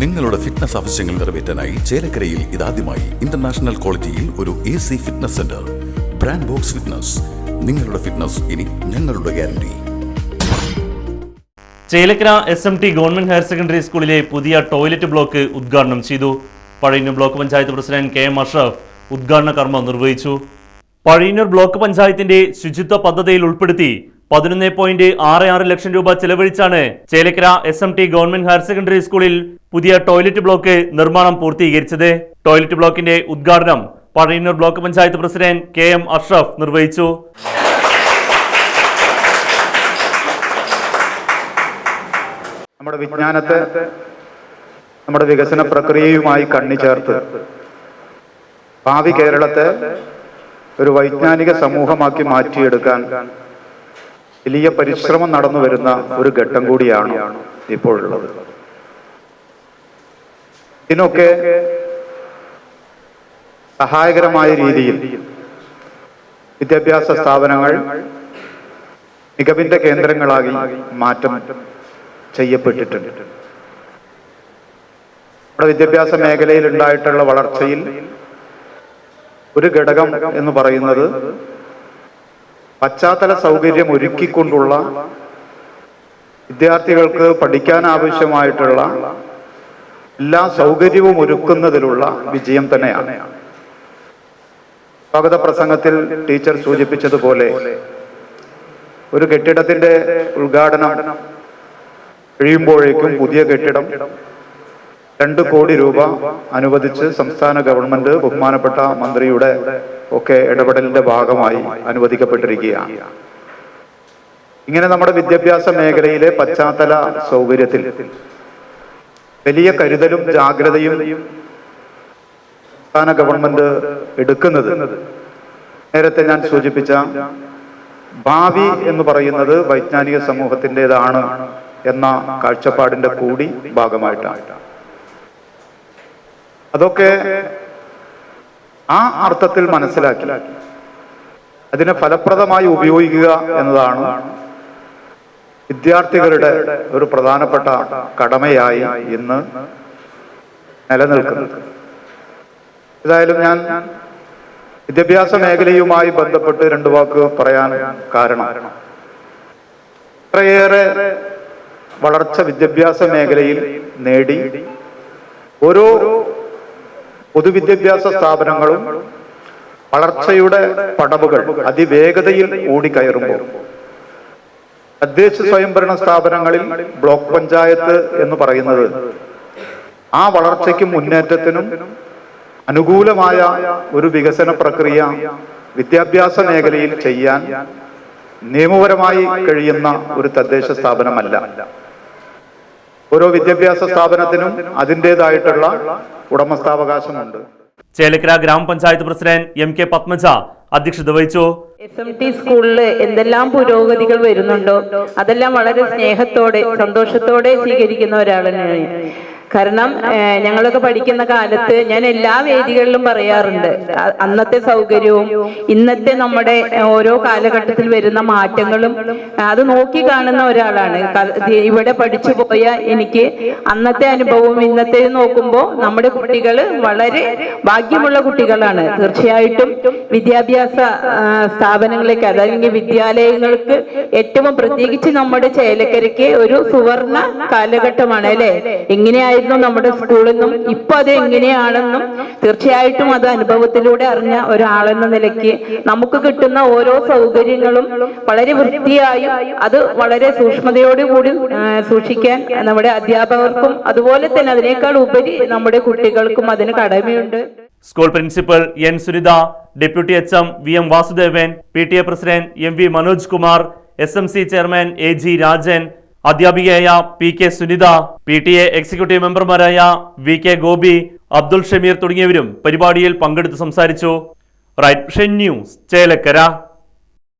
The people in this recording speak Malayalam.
നിങ്ങളുടെ ഫിറ്റ്നസ് ആവശ്യങ്ങൾ നിറവേറ്റാനായി ചേലക്കരയിൽ ഇതാദ്യമായി ഇന്റർനാഷണൽ ക്വാളിറ്റിയിൽ ഒരു A C fitness centre brand box fitness നിങ്ങളുടെ ഫിറ്റ്നസ് ഇനി ഞങ്ങളുടെ guarantee Chelakkara S M T government higher secondary സ്കൂളിലെ പുതിയ ടോയ്ലറ്റ് ബ്ലോക്ക് ഉദ്ഘാടനം ചെയ്തു. Pazhayannur block panchayat president K M Ashraf ഉദ്ഘാടന കർമ്മം നിർവഹിച്ചു. പഴയന്നൂർ ബ്ലോക്ക് പഞ്ചായത്തിന്റെ ശുചിത്വ പദ്ധതിയിൽ ഉൾപ്പെടുത്തി പതിനൊന്ന് പോയിന്റ് ആറ് ആറ് ലക്ഷം രൂപ ചെലവഴിച്ചാണ് Chelakkara S M T government higher secondary സ്കൂളിൽ പുതിയ ടോയ്ലറ്റ് ബ്ലോക്ക് നിർമ്മാണം പൂർത്തീകരിച്ചത്. ടോയ്ലറ്റ് ബ്ലോക്കിന്റെ ഉദ്ഘാടനം Pazhayannur block panchayat president K M Ashraf നിർവഹിച്ചു. നമ്മുടെ വിജ്ഞാനത്തെ നമ്മുടെ വികസന പ്രക്രിയയുമായി കണ്ണി ചേർത്ത് ഭാവി കേരളത്തെ ഒരു വൈജ്ഞാനിക സമൂഹമാക്കി മാറ്റിയെടുക്കാൻ വലിയ പരിശ്രമം നടന്നു വരുന്ന ഒരു ഘട്ടം കൂടിയാണ് ഇപ്പോഴുള്ളത്. ഇതിനൊക്കെ സഹായകരമായ രീതിയിൽ വിദ്യാഭ്യാസ സ്ഥാപനങ്ങൾ മികവിന്റെ കേന്ദ്രങ്ങളായി മാറ്റം ചെയ്യപ്പെട്ടിട്ടുണ്ട്. നമ്മുടെ വിദ്യാഭ്യാസ മേഖലയിൽ ഉണ്ടായിട്ടുള്ള വളർച്ചയിൽ ഒരു ഘടകം എന്ന് പറയുന്നത് പശ്ചാത്തല സൗകര്യം ഒരുക്കിക്കൊണ്ടുള്ള വിദ്യാർത്ഥികൾക്ക് പഠിക്കാൻ ആവശ്യമായിട്ടുള്ള എല്ലാ സൗകര്യവും ഒരുക്കുന്നതിലുള്ള വിജയം തന്നെയാണ്. സ്വാഗത പ്രസംഗത്തിൽ ടീച്ചർ സൂചിപ്പിച്ചതുപോലെ ഒരു കെട്ടിടത്തിന്റെ ഉദ്ഘാടനം കഴിയുമ്പോഴേക്കും പുതിയ കെട്ടിടം രണ്ട് കോടി രൂപ അനുവദിച്ച് സംസ്ഥാന ഗവൺമെന്റ് ബഹുമാനപ്പെട്ട മന്ത്രിയുടെ ഒക്കെ ഇടപെടലിന്റെ ഭാഗമായി അനുവദിക്കപ്പെട്ടിരിക്കുകയാണ്. ഇങ്ങനെ നമ്മുടെ വിദ്യാഭ്യാസ മേഖലയിലെ പശ്ചാത്തല സൗകര്യത്തിൽ വലിയ കരുതലും ജാഗ്രതയും സംസ്ഥാന ഗവൺമെന്റ് എടുക്കുന്നത് നേരത്തെ ഞാൻ സൂചിപ്പിച്ച ഭാവി എന്ന് പറയുന്നത് വൈജ്ഞാനിക സമൂഹത്തിന്റെതാണ് എന്ന കാഴ്ചപ്പാടിന്റെ കൂടി ഭാഗമായിട്ടാണ്. അതൊക്കെ ആ അർത്ഥത്തിൽ മനസ്സിലാക്കി. അതിനെ ഫലപ്രദമായി ഉപയോഗിക്കുക എന്നതാണ് വിദ്യാർത്ഥികളുടെ ഒരു പ്രധാനപ്പെട്ട കടമയായി ഇന്ന് നിലനിൽക്കുന്നത്. ഏതായാലും ഞാൻ വിദ്യാഭ്യാസ മേഖലയുമായി ബന്ധപ്പെട്ട് രണ്ടു വാക്ക് പറയാൻ കാരണം. ഇത്രയേറെ വളർച്ച വിദ്യാഭ്യാസ മേഖലയിൽ നേടി. ഓരോ പൊതുവിദ്യാഭ്യാസ സ്ഥാപനങ്ങളും വളർച്ചയുടെ പടവുകൾ അതിവേഗതയിൽ ഓടിക്കയറുമ്പോൾ തദ്ദേശ സ്വയംഭരണ സ്ഥാപനങ്ങളിൽ ബ്ലോക്ക് പഞ്ചായത്ത് എന്ന് പറയുന്നത് ആ വളർച്ചയ്ക്കും മുന്നേറ്റത്തിനും അനുകൂലമായ ഒരു വികസന പ്രക്രിയ വിദ്യാഭ്യാസ മേഖലയിൽ ചെയ്യാൻ നിയമപരമായി കഴിയുന്ന ഒരു തദ്ദേശ സ്ഥാപനമല്ല. ഓരോ വിദ്യാഭ്യാസ സ്ഥാപനത്തിനും അതിന്റെതായിട്ടുള്ള ഉടമസ്ഥാവകാശമുണ്ട്. ചേലക്കര ഗ്രാമപഞ്ചായത്ത് പ്രസിഡന്റ് എം കെ പത്മജ അധ്യക്ഷത വഹിച്ചു. എസ് എം ടി സ്കൂളിൽ എന്തെല്ലാം പുരോഗതികൾ വരുന്നുണ്ടോ? അതെല്ലാം വളരെ സ്നേഹത്തോടെ സന്തോഷത്തോടെ സ്വീകരിക്കുന്ന ഒരാളാണ് കാരണം ഞങ്ങളൊക്കെ പഠിക്കുന്ന കാലത്ത് ഞാൻ എല്ലാ വേദികളിലും പറയാറുണ്ട്. അന്നത്തെ സൗകര്യവും ഇന്നത്തെ നമ്മുടെ ഓരോ കാലഘട്ടത്തിൽ വരുന്ന മാറ്റങ്ങളും അത് നോക്കി കാണുന്ന ഒരാളാണ്. ഇവിടെ പഠിച്ചു പോയ എനിക്ക് അന്നത്തെ അനുഭവവും ഇന്നത്തെ നോക്കുമ്പോൾ നമ്മുടെ കുട്ടികൾ വളരെ ഭാഗ്യമുള്ള കുട്ടികളാണ്. തീർച്ചയായിട്ടും വിദ്യാഭ്യാസ സ്ഥാപനങ്ങളിലേക്ക് അതല്ലെങ്കിൽ വിദ്യാലയങ്ങൾക്ക് ഏറ്റവും പ്രത്യേകിച്ച് നമ്മുടെ ചേലക്കരയ്ക്ക് ഒരു സുവർണ കാലഘട്ടമാണ് അല്ലെ? എങ്ങനെയായിരുന്നു നമ്മുടെ സ്കൂളെന്നും. ഇപ്പൊ അത് എങ്ങനെയാണെന്നും തീർച്ചയായിട്ടും അത് അനുഭവത്തിലൂടെ അറിഞ്ഞ ഒരാളെന്ന നിലയ്ക്ക് നമുക്ക് കിട്ടുന്ന ഓരോ സൗകര്യങ്ങളും വളരെ വൃത്തിയായും അത് വളരെ സൂക്ഷ്മതയോടുകൂടി കൂടി സൂക്ഷിക്കാൻ നമ്മുടെ അധ്യാപകർക്കും അതുപോലെ തന്നെ അതിനേക്കാൾ ഉപരി നമ്മുടെ കുട്ടികൾക്കും അതിന് കടമയുണ്ട്. School principal N Sunitha deputy H M V M Vasudevan P T A president M V Manoj Kumar S M C chairman A G Rajan അധ്യാപികയായ P K Sunitha P T A executive മെമ്പർമാരായ വി കെ ഗോപി അബ്ദുൾ ഷമീർ തുടങ്ങിയവരും പരിപാടിയിൽ പങ്കെടുത്ത് സംസാരിച്ചു. Right news Chelakkara.